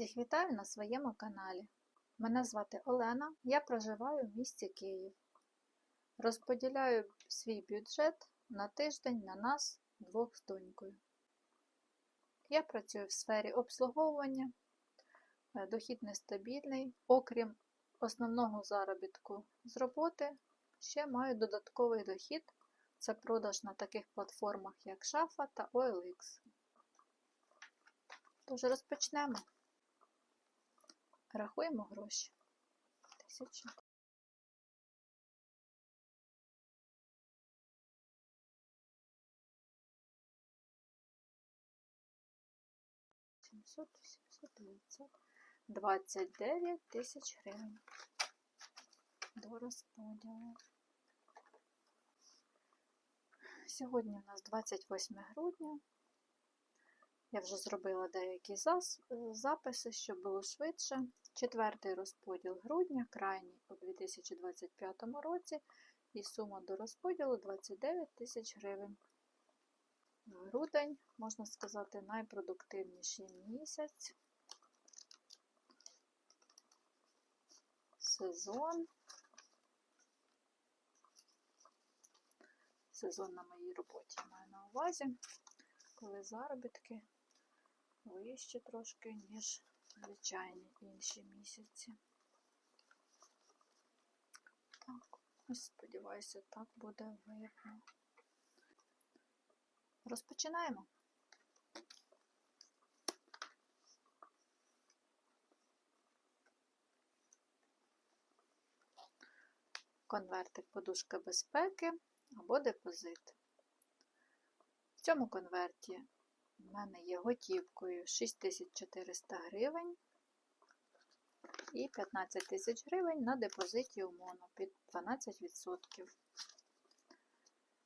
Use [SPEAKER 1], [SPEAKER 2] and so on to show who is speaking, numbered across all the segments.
[SPEAKER 1] Всіх вітаю на своєму каналі. Мене звати Олена, я проживаю в місті Київ. Розподіляю свій бюджет на тиждень на нас двох з донькою. Я працюю в сфері обслуговування, е, дохід нестабільний, окрім основного заробітку з роботи, ще маю додатковий дохід це продаж на таких платформах, як Шафа та OLX. Тож розпочнемо. Рахуємо гроші. Тисяча. Сімсот, вісімсот, дев'ятсот, двадцять дев'ять тисяч гривень до розподілу. Сьогодні у нас 28 грудня. Я вже зробила деякі записи, щоб було швидше. Четвертий розподіл грудня, крайній у 2025 році, і сума до розподілу 29 тисяч гривень. Грудень, можна сказати, найпродуктивніший місяць. Сезон. Сезон на моїй роботі маю на увазі, коли заробітки вище трошки, ніж звичайні інші місяці. Так, ось сподіваюся, так буде видно. Розпочинаємо. Конвертик подушка безпеки або депозит. В цьому конверті в мене є готівкою 6400 гривень і 15 тисяч гривень на депозиті у під 12%.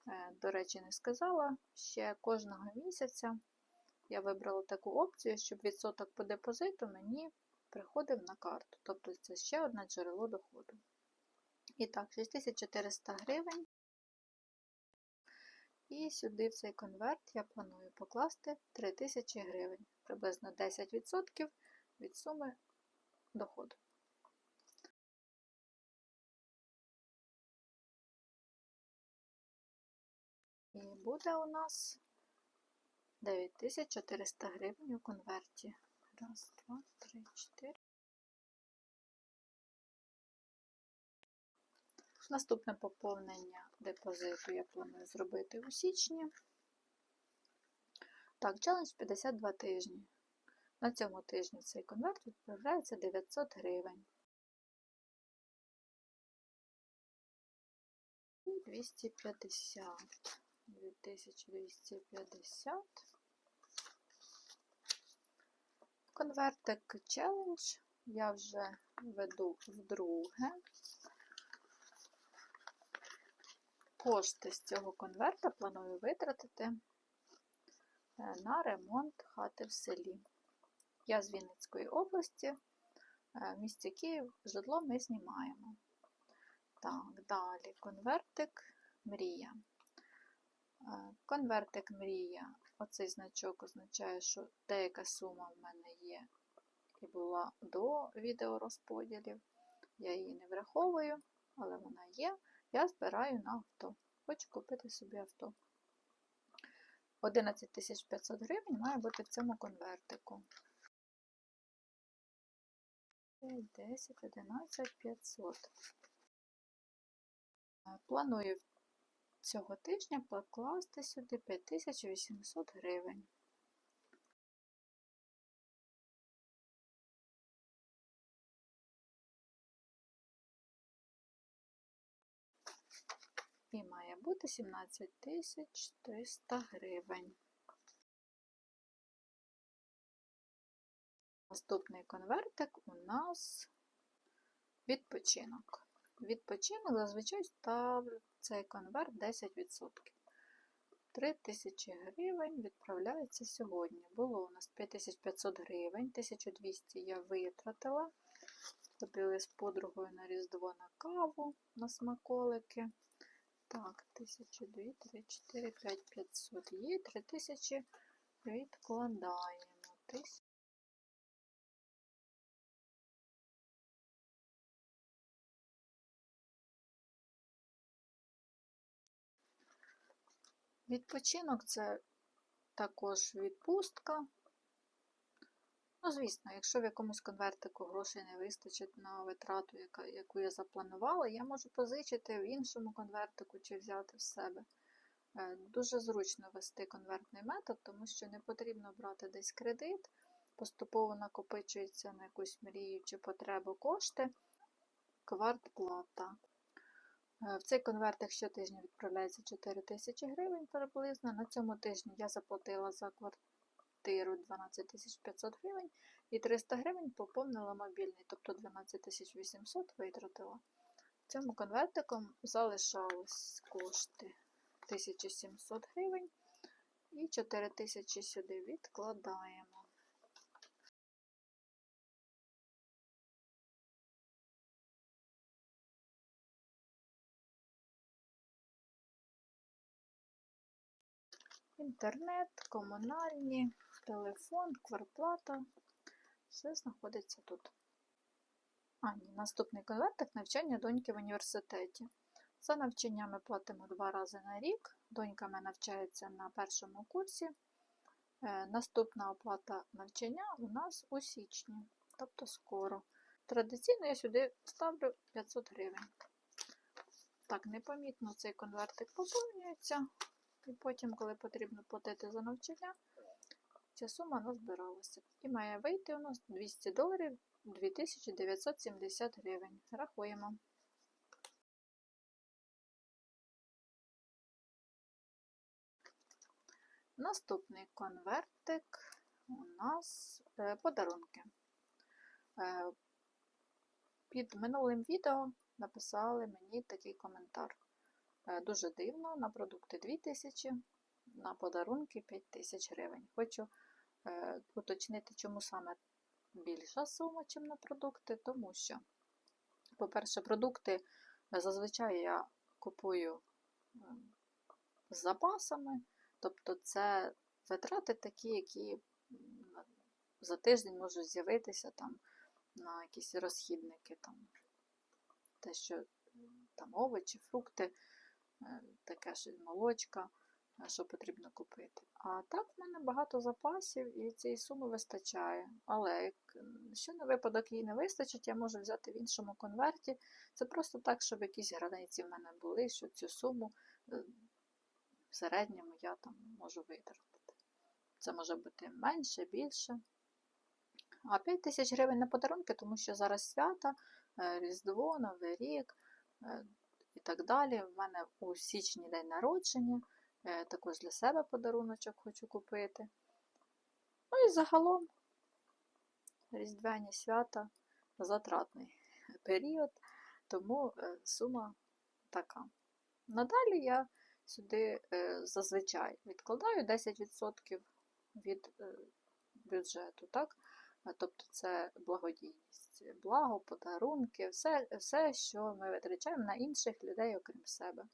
[SPEAKER 1] Е, до речі, не сказала, ще кожного місяця я вибрала таку опцію, щоб відсоток по депозиту мені приходив на карту. Тобто це ще одне джерело доходу. І так, 6400 гривень. І сюди в цей конверт я планую покласти 3000 гривень, приблизно 10% від суми доходу. І буде у нас 9400 гривень у конверті. Раз, два, три, чотири. Наступне поповнення депозиту я планую зробити у січні. Так, челендж 52 тижні. На цьому тижні цей конверт відправляється 900 гривень. І 250. 2250. Конвертик челендж я вже веду вдруге. Кошти з цього конверта планую витратити е, на ремонт хати в селі. Я з Вінницької області, е, в місті Київ, житло ми знімаємо. Так, далі конвертик Мрія. Е, конвертик Мрія. Оцей значок означає, що деяка сума в мене є і була до відеорозподілів. Я її не враховую, але вона є. Я збираю на авто. Хочу купити собі авто. 11 500 гривень має бути в цьому конвертику. 10, 11 500. Планую цього тижня покласти сюди 5800 гривень. Бути 17 300 гривень. Наступний конвертик у нас відпочинок. Відпочинок зазвичай ставлю цей конверт 10%. 3000 гривень відправляється сьогодні. Було у нас 5500 гривень, 1200 я витратила. Ходили з подругою на Різдво на каву, на смаколики. Так, 1000, 2, 3, 4, 5, 500 є, 3000 відкладаємо. 1000. Відпочинок це також відпустка. Ну, звісно, якщо в якомусь конвертику грошей не вистачить на витрату, яка, яку я запланувала, я можу позичити в іншому конвертику чи взяти в себе. Е, Дуже зручно вести конвертний метод, тому що не потрібно брати десь кредит, поступово накопичується на якусь мрію чи потребу кошти, квартплата. Е, В цей конвертик щотижня відправляється 4 тисячі гривень приблизно. На цьому тижні я заплатила за квартиру 12 500 гривень і 300 гривень поповнила мобільний, тобто 12 800 витратила. Цьому конвертиком залишались кошти 1700 гривень і 4000 сюди відкладаємо. Інтернет, комунальні, телефон, квартплата. Все знаходиться тут. А, ні, наступний конвертик навчання доньки в університеті. За навчання ми платимо два рази на рік. Донька мене навчається на першому курсі. Е, Наступна оплата навчання у нас у січні, тобто скоро. Традиційно я сюди ставлю 500 гривень. Так, непомітно цей конвертик поповнюється. І потім, коли потрібно платити за навчання, ця сума назбиралася. І має вийти у нас 200 доларів 2970 гривень. Рахуємо. Наступний конвертик у нас е, подарунки. Е, Під минулим відео написали мені такий коментар. Е, Дуже дивно, на продукти 2000, на подарунки 5000 гривень. Хочу уточнити, чому саме більша сума, ніж на продукти, тому що, по-перше, продукти е, зазвичай я купую е, з запасами, тобто це витрати такі, які за тиждень можуть з'явитися там на якісь розхідники, там, те, що там овочі, фрукти е, таке ж молочка, е, що потрібно купити. А так в мене багато запасів і цієї суми вистачає. Але як м, на випадок їй не вистачить, я можу взяти в іншому конверті. Це просто так, щоб якісь границі в мене були, що цю суму е, в середньому я там можу витратити. Це може бути менше, більше. А 5 тисяч гривень на подарунки, тому що зараз свята, е, Різдво, Новий рік е, і так далі. В мене у січні день народження, також для себе подаруночок хочу купити. Ну і загалом різдвяні свята затратний період, тому е, сума така. Надалі я сюди е, зазвичай відкладаю 10% від е, бюджету. так? Е, Тобто це благодійність, благо, подарунки, все, все, що ми витрачаємо на інших людей, окрім себе.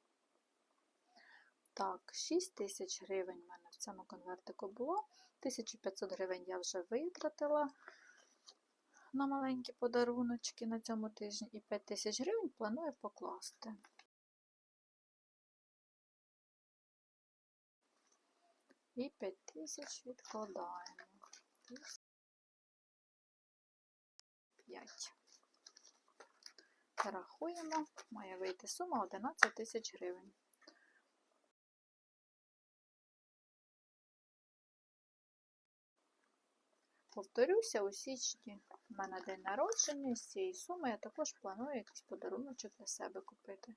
[SPEAKER 1] Так, 6 тисяч гривень в мене в цьому конвертику було. 1500 гривень я вже витратила на маленькі подаруночки на цьому тижні. І 5 тисяч гривень планую покласти. І 5 тисяч відкладаємо. 5. Рахуємо, має вийти сума 11 тисяч гривень. Повторюся, у січні в мене день народження, з цієї суми я також планую якийсь подаруночок для себе купити.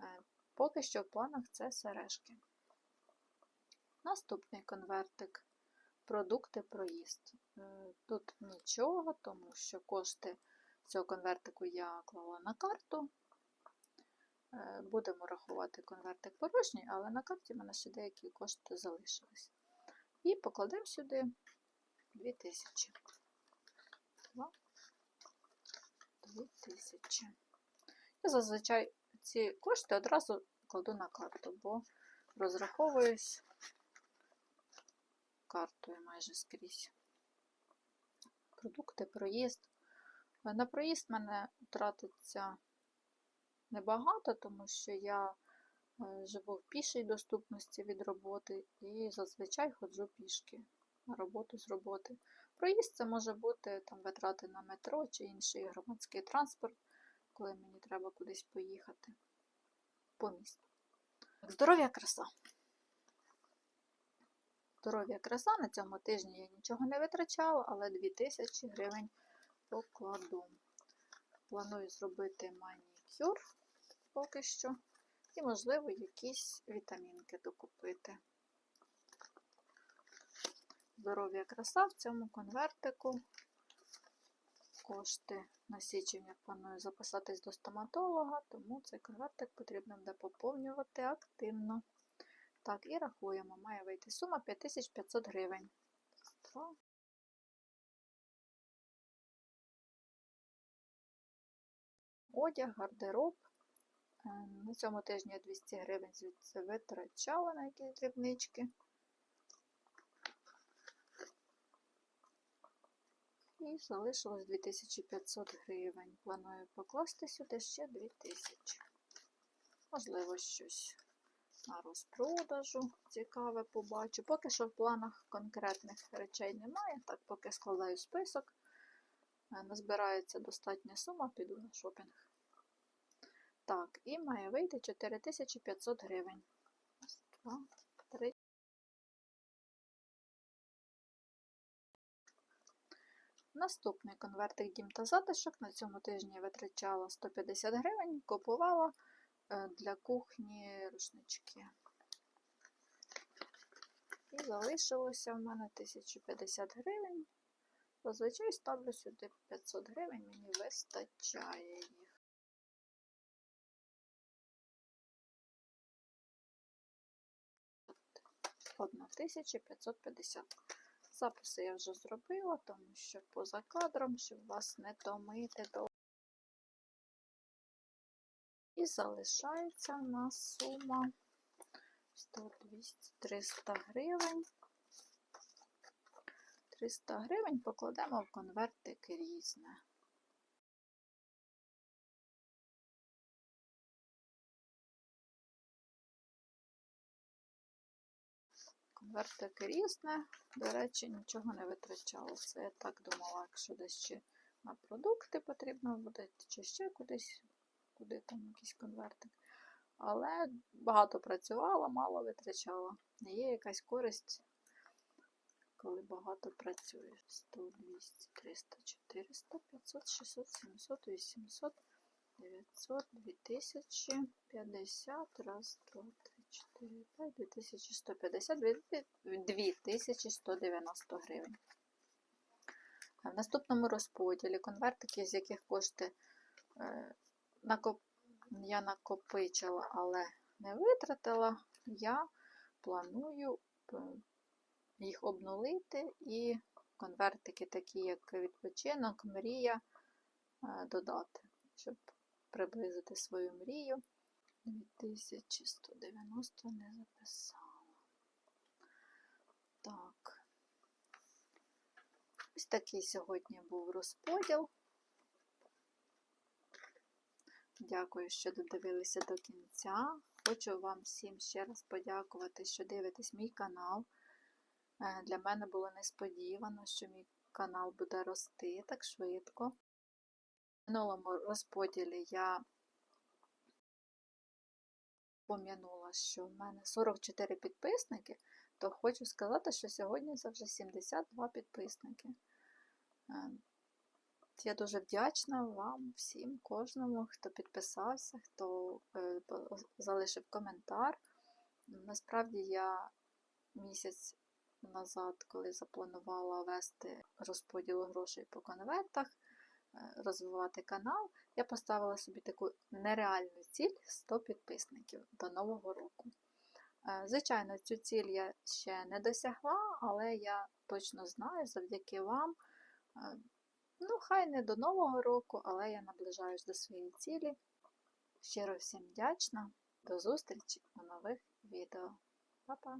[SPEAKER 1] Е, Поки що в планах це сережки. Наступний конвертик продукти проїзд. Е, Тут нічого, тому що кошти цього конвертику я клала на карту. Е, Будемо рахувати конвертик порожній, але на карті в мене ще деякі кошти залишились. І покладемо сюди 2000. 2000. Я зазвичай ці кошти одразу кладу на карту, бо розраховуюсь картою майже скрізь. Продукти, проїзд. На проїзд мене тратиться небагато, тому що я Е, Живу в пішій доступності від роботи і зазвичай ходжу пішки роботу з роботи. Проїзд це може бути там, витрати на метро чи інший громадський транспорт, коли мені треба кудись поїхати по місту. Здоров'я краса. Здоров'я краса на цьому тижні я нічого не витрачала, але 2000 гривень покладу. Планую зробити манікюр поки що. І, можливо, якісь вітамінки докупити. Здоров'я краса в цьому конвертику. Кошти на січень я планую записатись до стоматолога, тому цей конвертик потрібно буде поповнювати активно. Так, і рахуємо. Має вийти сума 5500 гривень. Одяг, гардероб. Е, На цьому тижні я 200 гривень витрачала на якісь дрібнички. І залишилось 2500 гривень. Планую покласти сюди ще 2000. Можливо, щось на розпродажу цікаве побачу. Поки що в планах конкретних речей немає, так поки складаю список. Е, Назбирається достатня сума, піду на шопінг. Так, і має вийти 4500 гривень. Раз, два, три. Наступний конвертик дім та затишок. На цьому тижні я витрачала 150 гривень, купувала е, для кухні рушнички. І залишилося в мене 1050 гривень. Зазвичай ставлю сюди 500 гривень, мені вистачає їх. Одна 1550. Записи я вже зробила, тому що поза кадром, щоб вас не томити до. І залишається в нас сума 100, 200, 300 гривень. 300 гривень покладемо в конвертик різне. Конвертик різне, до речі, нічого не витрачала. Це я так думала, якщо десь ще на продукти потрібно буде, чи ще кудись, куди там якийсь конвертик. Але багато працювала, мало витрачала. Є якась користь, коли багато працюєш. 100, 200, 300, 400, 500, 600, 700, 800, 900, 2000, 50, раз, два, три, 4, 5, 2150, 2190 гривень. В наступному розподілі конвертики, з яких кошти е, я накопичила, але не витратила, я планую е, їх обнулити і конвертики, такі як відпочинок, мрія, е, додати, щоб приблизити свою мрію. 2190 не записала. Так. Ось такий сьогодні був розподіл. Дякую, що додивилися до кінця. Хочу вам всім ще раз подякувати, що дивитесь мій канал. Е, Для мене було несподівано, що мій канал буде рости так швидко. В минулому розподілі я пом'янула, що в мене 44 підписники, то хочу сказати, що сьогодні це вже 72 підписники. Е, Я дуже вдячна вам, всім, кожному, хто підписався, хто е, залишив коментар. Насправді я місяць назад, коли запланувала вести розподіл грошей по конвертах, розвивати канал, я поставила собі таку нереальну ціль 100 підписників до Нового року. Е, Звичайно, цю ціль я ще не досягла, але я точно знаю, завдяки вам. е, Ну, хай не до Нового року, але я наближаюсь до своєї цілі. Щиро всім вдячна. До зустрічі у нових відео. Па-па!